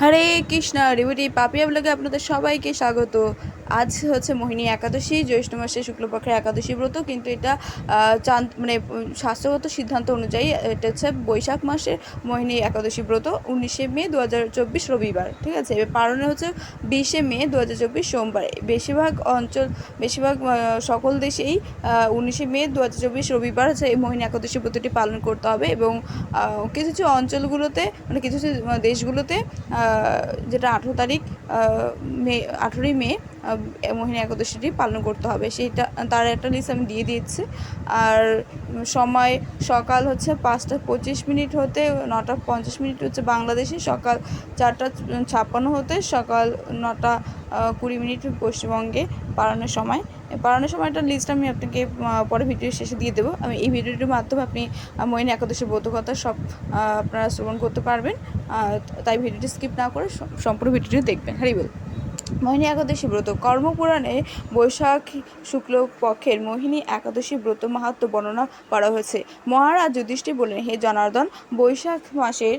হরে কৃষ্ণ রিভিটি পাপিয়া ব্লগে আপনাদের সবাইকে স্বাগত। আজ হচ্ছে মোহিনী একাদশী, জ্যৈষ্ঠ মাসে শুক্লপক্ষের একাদশী ব্রত, কিন্তু এটা চাঁদ মানে শাস্ত্রগত সিদ্ধান্ত অনুযায়ী এটা হচ্ছে বৈশাখ মাসের মোহিনী একাদশী ব্রত, উনিশে মে দু হাজার চব্বিশ রবিবার, ঠিক আছে? এবার পালনে হচ্ছে বিশে মে দু হাজার চব্বিশ সোমবার। বেশিরভাগ অঞ্চল, বেশিরভাগ সকল দেশেই উনিশে মে দু হাজার চব্বিশ রবিবার হচ্ছে এই মোহিনী একাদশী ব্রতটি পালন করতে হবে এবং কিছু কিছু অঞ্চলগুলোতে মানে কিছু কিছু, দেশগুলোতে যেটা আঠেরো তারিখ মে, আঠেরোই মে মোহিনী একাদশীটি পালন করতে হবে। সেইটা, তার একটা লিস্ট আমি দিয়ে দিচ্ছি আর সময় সকাল হচ্ছে পাঁচটা পঁচিশ মিনিট হতে, নটা পঞ্চাশ মিনিট হচ্ছে বাংলাদেশে, সকাল চারটা ছাপ্পান্ন হতে, সকাল নটা কুড়ি মিনিট পশ্চিমবঙ্গে পালনের সময়। পালনের সময়টার লিস্ট আমি আপনাকে পরে ভিডিওর শেষে দিয়ে দেবো। আমি এই ভিডিওটির মাধ্যমে আপনি মোহিনী একাদশীর বোধকথা সব আপনারা শ্রবণ করতে পারবেন। তাই ভিডিওটি স্কিপ না করে সম্পূর্ণ ভিডিওটি দেখবেন। হরিবল মোহিনী একাদশী ব্রত। কর্মপুরাণে বৈশাখ শুক্ল পক্ষের মোহিনী একাদশী ব্রত মাহাত্ম বর্ণনা করা হয়েছে। মহারাজ যুধিষ্ঠির বললেন, হে জনার্দন, বৈশাখ মাসের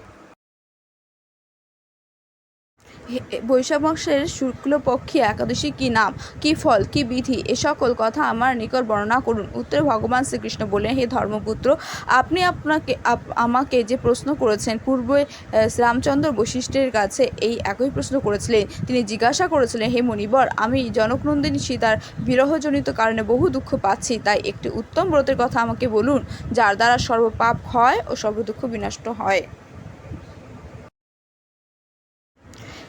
বৈশাখ মাসের শুক্লপক্ষী একাদশী কি নাম? কি ফল? কি বিধি? এ সকল কথা আমার নিকট বর্ণনা করুন। উত্তরে ভগবান শ্রীকৃষ্ণ বললেন হে ধর্মপুত্র আপনি আপনাকে আপ- আমাকে যে প্রশ্ন করেছেন পূর্বে আহ, শ্রীরামচন্দ্র বশিষ্ঠের কাছে এই একই প্রশ্ন করেছিলেন। তিনি জিজ্ঞাসা করেছিলেন হে মণিবর আমি জনকনন্দিনী সীতার বিরহজনিত কারণে বহু দুঃখ পাচ্ছি তাই একটি উত্তম ব্রতের কথা আমাকে বলুন যার দ্বারা সর্বপাপ হয় ও সর্বদুঃখ বিনষ্ট হয়।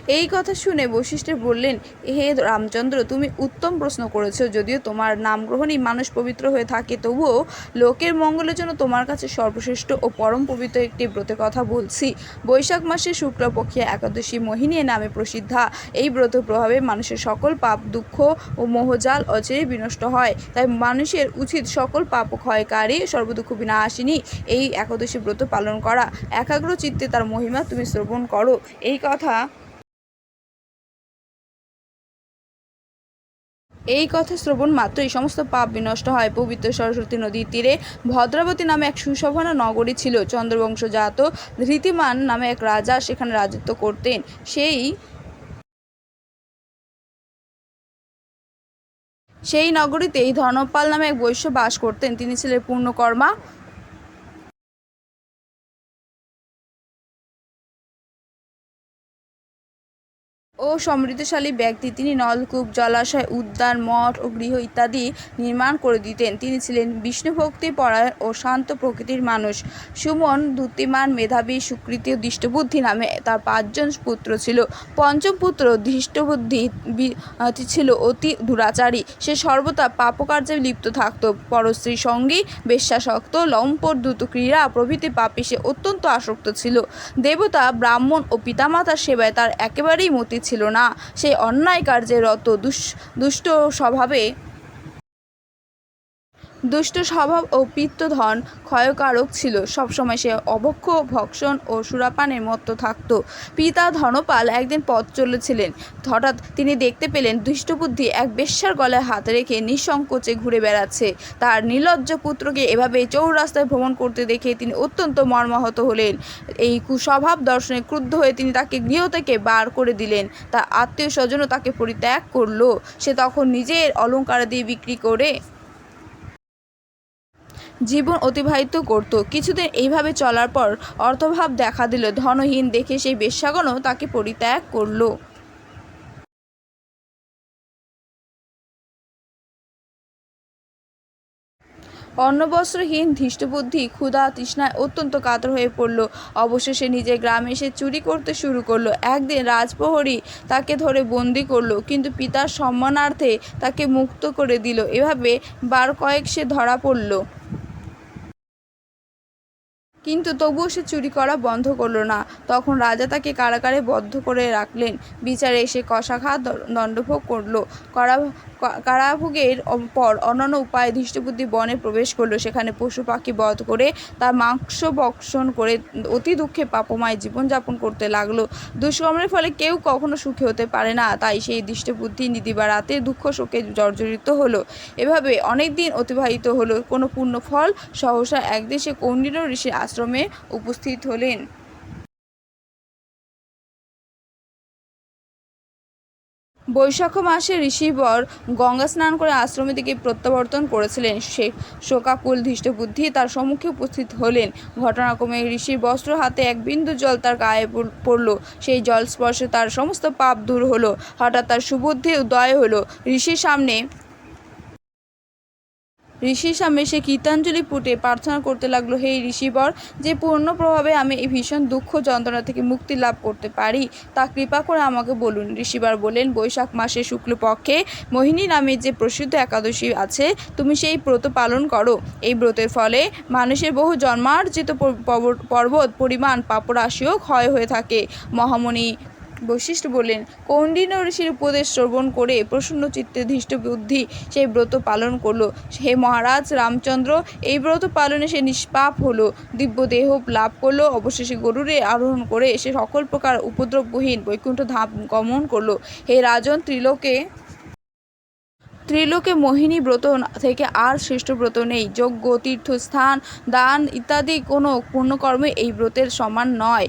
এই কথা শুনে বশিষ্ঠে বললেন, হে রামচন্দ্র, তুমি উত্তম প্রশ্ন করেছ। যদিও তোমার নাম গ্রহণই মানুষ পবিত্র হয়ে থাকে, তবুও লোকের মঙ্গলের জন্য তোমার কাছে সর্বশ্রেষ্ঠ ও পরম পবিত্র একটি ব্রতের কথা বলছি। বৈশাখ মাসে শুক্লপক্ষে একাদশী মোহিনী নামে প্রসিদ্ধা। এই ব্রত প্রভাবে মানুষের সকল পাপ, দুঃখ ও মোহজাল অচিরেই বিনষ্ট হয়। তাই মানুষের উচিত সকল পাপ ক্ষয়কারী, সর্বদুঃখ বিনাশিনী এই একাদশী ব্রত পালন করা। একাগ্র চিত্তে তার মহিমা তুমি শ্রবণ করো। এই কথা এই কথা শ্রবণ মাত্রই সমস্ত পাপ বিনষ্ট হয়। পবিত্র সরস্বতী নদীর তীরে ভদ্রাবতী নামে এক সুশোভনা নগরী ছিল। চন্দ্রবংশজাত ধৃতিমান নামে এক রাজা সেখানে রাজত্ব করতেন। সেই সেই নগরীতেই ধর্মপাল নামে এক বৈশ্য বাস করতেন। তিনি ছিলেন পূর্ণকর্মা। ও সমৃদ্ধশালী ব্যক্তি। তিনি নলকূপ, জলাশয়, উদ্যান, মঠ ও গৃহ ইত্যাদি নির্মাণ করে দিতেন। তিনি ছিলেন বিষ্ণুভক্তি পরায়ণ ও শান্ত প্রকৃতির মানুষ। সুমন দ্যুতিমান মেধাবী, সুকৃতি ও দৃষ্টবুদ্ধি নামে তার পাঁচজন পুত্র ছিল। পঞ্চম পুত্র দৃষ্টবুদ্ধি ছিল অতি দুরাচারী। সে সর্বদা পাপকার্যে লিপ্ত থাকত। পরশ্রী সঙ্গী, বেশ্যাসক্ত, লম্পট দ্রুত ক্রীড়া প্রভৃতি পাপে সে অত্যন্ত আসক্ত ছিল। দেবতা, ব্রাহ্মণ ও পিতামাতার সেবায় তার একেবারেই মতি ছিল না। সেই অন্যায় কার্যে রত দুষ দুষ্ট স্বভাবে দুষ্ট স্বভাব ও পিত্তধন ক্ষয়কারক ছিল। সবসময় সে অবক্ষ, ভক্ষণ ও সুরাপানের মত্ত থাকত। পিতা ধনপাল একদিন পথ চলেছিলেন। হঠাৎ তিনি দেখতে পেলেন, দুষ্টবুদ্ধি এক বেশ্যার গলায় হাত রেখে নিঃসংকোচে ঘুরে বেড়াচ্ছে। তার নির্লজ্জ পুত্রকে এভাবে চৌরাস্তায় ভ্রমণ করতে দেখে তিনি অত্যন্ত মর্মাহত হলেন। এই কুস্বভাব দর্শনে ক্রুদ্ধ হয়ে তিনি তাকে গৃহ থেকে বার করে দিলেন। তার আত্মীয় স্বজনও তাকে পরিত্যাগ করল। সে তখন নিজের অলঙ্কার দিয়ে বিক্রি করে জীবন অতিবাহিত করত। কিছুদিন এইভাবে চলার পর অর্থভাব দেখা দিল। ধনহীন দেখে সেই বেশ্যাগণও তাকে পরিত্যাগ করল। অন্নবস্ত্রহীন ধৃষ্টবুদ্ধি ক্ষুধা তৃষ্ণায় অত্যন্ত কাতর হয়ে পড়ল। অবশেষে নিজের গ্রামে এসে চুরি করতে শুরু করল। একদিন রাজপ্রহরী তাকে ধরে বন্দি করল, কিন্তু পিতার সম্মানার্থে তাকে মুক্ত করে দিল। এভাবে বার কয়েক সে ধরা পড়ল। কিন্তু তবুও সে চুরি করা বন্ধ করল না। তখন রাজা তাকে কারাগারে বদ্ধ করে রাখলেন। বিচারে এসে কষাঘাত দণ্ডভোগ করল। করা কারাভোগের পর অন্যান্য উপায়ে ধৃষ্টবুদ্ধি বনে প্রবেশ করল। সেখানে পশু পাখি বধ করে তার মাংস ভক্ষণ করে অতি দুঃখে পাপময় জীবনযাপন করতে লাগল। দুষ্কর্মের ফলে কেউ কখনো সুখী হতে পারে না। তাই সেই দৃষ্টবুদ্ধি নিদিবা রাতে দুঃখ শোকে জর্জরিত হলো। এভাবে অনেক দিন অতিবাহিত হলো। কোনো পূর্ণ ফল, সহসা একদিন সে কৌণ্ডিন্য ঋষির আশ্রমে উপস্থিত হলেন। বৈশাখ মাসে ঋষিবর গঙ্গা স্নান করে আশ্রমের দিকে প্রত্যাবর্তন করেছিলেন। সে শোকাকুল ধৃষ্টবুদ্ধি তার সম্মুখে উপস্থিত হলেন। ঘটনাক্রমে ঋষির বস্ত্র হাতে এক বিন্দু জল তার গায়ে পড়- পড়ল। সেই জল স্পর্শে তার সমস্ত পাপ দূর হলো। হঠাৎ তার সুবুদ্ধি উদয় হলো। ঋষির সামনে ঋষির সামনে সে কীর্তাঞ্জলি পুটে প্রার্থনা করতে লাগল, হে ঋষিবর, যে পূর্ণ প্রভাবে আমি এই ভীষণ দুঃখ যন্ত্রণা থেকে মুক্তি লাভ করতে পারি, তা কৃপা করে আমাকে বলুন। ঋষিবার বললেন, বৈশাখ মাসে শুক্লপক্ষে মোহিনী নামে যে প্রসিদ্ধ একাদশী আছে, তুমি সেই ব্রত পালন করো। এই ব্রতের ফলে মানুষের বহু জন্মার্জিত পর্বত, পরিমাণ, পাপরাশিও ক্ষয় হয়ে থাকে। মহামণি বৈশিষ্ট্য বললেন কৌণ্ডিন্য ঋষির উপদেশ শ্রবণ করে প্রসন্ন চিত্তে ধৃষ্ট বুদ্ধি সেই ব্রত পালন করল। হে মহারাজ রামচন্দ্র, এই ব্রত পালনে সে নিষ্পাপ হলো। দিব্য দেহ লাভ করল, অবশেষে গরুরে আরোহণ করে সে সকল প্রকার উপদ্রবহীন বৈকুণ্ঠ ধাম গমন করল। হে রাজন, ত্রিলোকে ত্রিলোকে মোহিনী ব্রত থেকে আর শ্রেষ্ঠ ব্রত নেই। যজ্ঞ, তীর্থস্থান, দান ইত্যাদি কোনো পুণ্যকর্মে এই ব্রতের সমান নয়।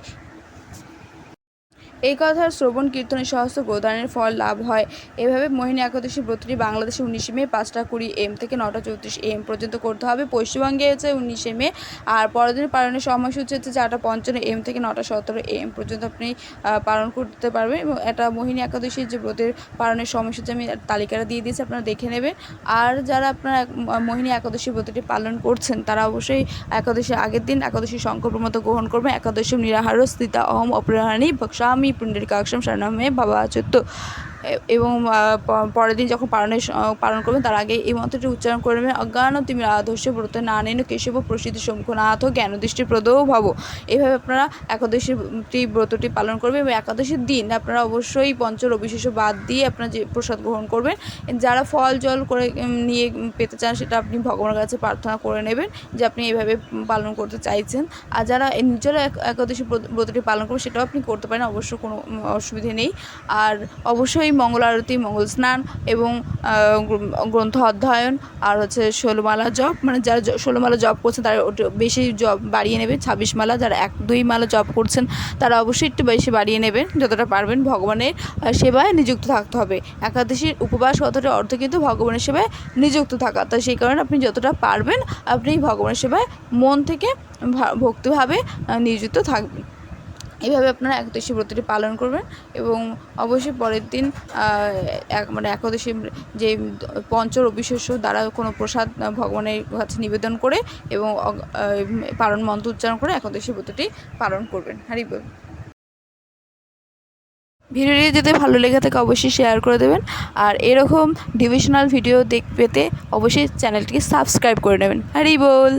এই কথার শ্রবণ কীর্তনের সহস্র গোদানের ফল লাভ হয়। এভাবে মোহিনী একাদশী ব্রতটি বাংলাদেশে উনিশে মে পাঁচটা কুড়ি এম থেকে নটা চৌত্রিশ এম পর্যন্ত করতে হবে। পশ্চিমবঙ্গে হচ্ছে উনিশে মে আর পরদিন পালনের সময়সূচি হচ্ছে চারটা পঞ্চান্ন এম থেকে নটা সতেরো এম পর্যন্ত আপনি পালন করতে পারবেন এবং এটা মোহিনী একাদশীর যে ব্রতের পালনের সময়সূচি আমি তালিকাটা দিয়ে দিয়েছি, আপনারা দেখে নেবেন। আর যারা আপনারা মোহিনী একাদশী ব্রতটি পালন করছেন, তারা অবশ্যই একাদশীর আগের দিন একাদশী সংকল্প মতো গ্রহণ করবেন। একাদশী নিরাহার স্থিতা অহম অপরাহানি ভক্ষামি పుండరీకాక్షం శరణమే భవాచుత్తు এবং পরের দিন যখন পালনের পালন করবেন তার আগে এই মন্ত্রটি উচ্চারণ করে নেবেন অজ্ঞান তুমি আদর্শ ব্রত না নেন কেশব প্রসিদ্ধ সম্মুখনাথ জ্ঞান দৃষ্টি প্রদও ভব। এইভাবে আপনারা একাদশীটি ব্রতটি পালন করবেন এবং একাদশীর দিন আপনারা অবশ্যই পঞ্চ রবিশেষ বাদ দিয়ে আপনারা যে প্রসাদ গ্রহণ করবেন, যারা ফল জল করে নিয়ে পেতে চান সেটা আপনি ভগবানের কাছে প্রার্থনা করে নেবেন যে আপনি এইভাবে পালন করতে চাইছেন। আর যারা নিজেরা এক- একাদশী ব্রত- ব্রতটি পালন করবেন সেটাও আপনি করতে পারেন, অবশ্য কোনো অসুবিধে নেই। আর অবশ্যই মঙ্গল আরতি মঙ্গল স্নান এবং গ্রন্থ অধ্যয়ন আর হচ্ছে ষোলোমালা জপ। মানে যারা ষোলোমালা জপ করছেন তারা বেশি জপ বাড়িয়ে নেবেন। ছাব্বিশ মালা যারা এক দুই মালা জপ করছেন তারা অবশ্যই একটু বেশি বাড়িয়ে নেবেন। যতটা পারবেন ভগবানের সেবায় নিযুক্ত থাকতে হবে। একাদশীর উপবাস কথাটা অর্থ কিন্তু ভগবানের সেবায় নিযুক্ত থাকা। তো সেই কারণে আপনি যতটা পারবেন আপনি ভগবানের সেবায় মন থেকে ভক্তিভাবে আহ, নিয়োজিত থাকবেন। এইভাবে আপনারা একাদশী ব্রতটি পালন করবেন এবং অবশ্যই পরের দিন মানে একাদশী যে পঞ্চ রবিশস্য দ্বারা কোনো প্রসাদ ভগবানের কাছে নিবেদন করে এবং পালন মন্ত্র উচ্চারণ করে একাদশী ব্রতটি পালন করবেন। হারি বল। ভিডিওটি যদি ভালো লেগে থাকে অবশ্যই শেয়ার করে দেবেন। আর এরকম ডিভিশনাল ভিডিও দেখ, পেতে অবশ্যই চ্যানেলটিকে সাবস্ক্রাইব করে নেবেন। হারি বল।